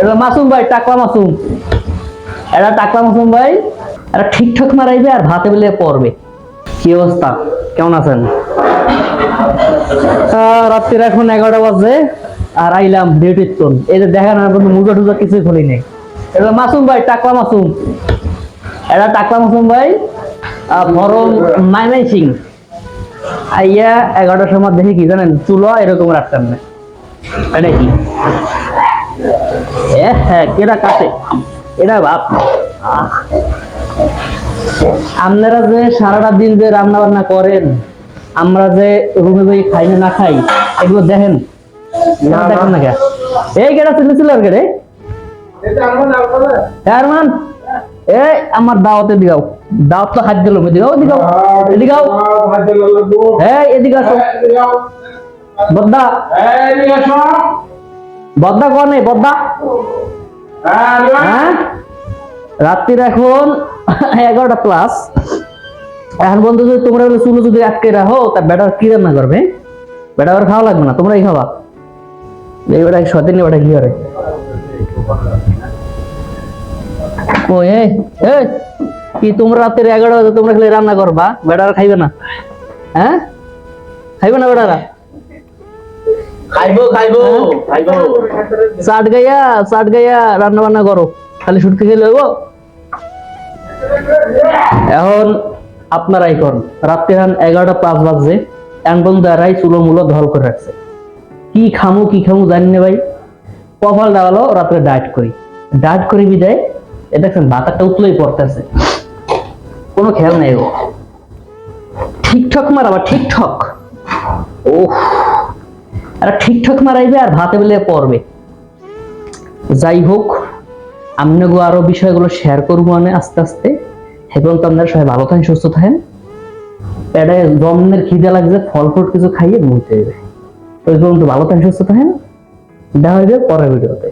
এটা মাসুম ভাই, টাকলা মাসুম। এটা টাকলা মাসুম ভাই এটা ঠিকঠাক মারাইবে আর ভাতে বেলে পড়বে। কি অবস্থা? কেমন আছেন? রাত্রির এখন এগারোটা বাজে আর আইলাম ডিউটির তোন এই যে দেখেন, আর কোনো মুজা টুজা কিছুই খুলি নেই। এটা মাসুম ভাই, টাকলা মাসুম। এটা টাকলা মাসুম ভাই ফরম মাইমাই সিং। আইয়া এগারোটার সময় দেখি কি জানেন, চুলো এরকম রাখতেন না। এটা কি? এ হ্যাঁ কেটা এটা বাপ। আহ। আপনারা যে সারাটা দিন যে রান্না বান্না করেন আমরা যে রুমে যাই খাই না খাই এগুলো দেখেন? না দেখেন না এই কেটা ছিল ছিল আর আরমান এই আমার দাওয়াতে দিগাও দাওয়াত তো হাত দিল দিগাও দিগাও দিগাও এই এদিকে আসো। বদ্দা। বদ্দা কোন নেই বদ্দা হ্যাঁ রাত্রির এখন এগারোটা প্লাস এখন বন্ধু যদি তোমরা বলে চুলো যদি আটকে রাখো তা বেটার কি রান্না করবে? বেটা আর খাওয়া লাগবে না তোমরাই খাওয়া এই বেটা সদিন বেটা কি করে ও এ এ, কি তোমরা রাতের এগারোটা তোমরা খালি রান্না করবা? বেটারা খাইবে না। হ্যাঁ? খাইবে না বেটারা? খাইবো খাইবো খাইবো। চাট গাইয়া চাট গাইয়া রান্না বান্না করো। খালি শুটকি খেলে হইব? এখন আপনারাই করুন। রাত্রি এখন এগারোটা পাঁচ বাজে এখন পর্যন্ত এরাই চুলো মুলো ধল করে রাখছে। কি খামু কি খামু জানি না ভাই। কপাল ডালো রাত্রে ডায়েট করি। ডায়েট করি বিদায়। এ দেখছেন ভাতারটা উতলেই পড়তেছে। কোনো খেয়াল নেই ও। ঠিকঠাক মার আবার ঠিকঠাক। ওহ আর ঠিকঠাক মারাইবে আর ভাতে বেলে পড়বে। যাই হোক আপনাকে আরও বিষয়গুলো শেয়ার করব মানে আস্তে আস্তে। এবং তো আপনারা সবাই ভালো থাকেন, সুস্থ থাকেন। এটা জন্মের খিদে লাগছে ফল ফ্রুট কিছু খাইয়ে মুইতে হবে। তো ভালো থাকেন, সুস্থ থাকেন। দেখা হবে পরের ভিডিওতে।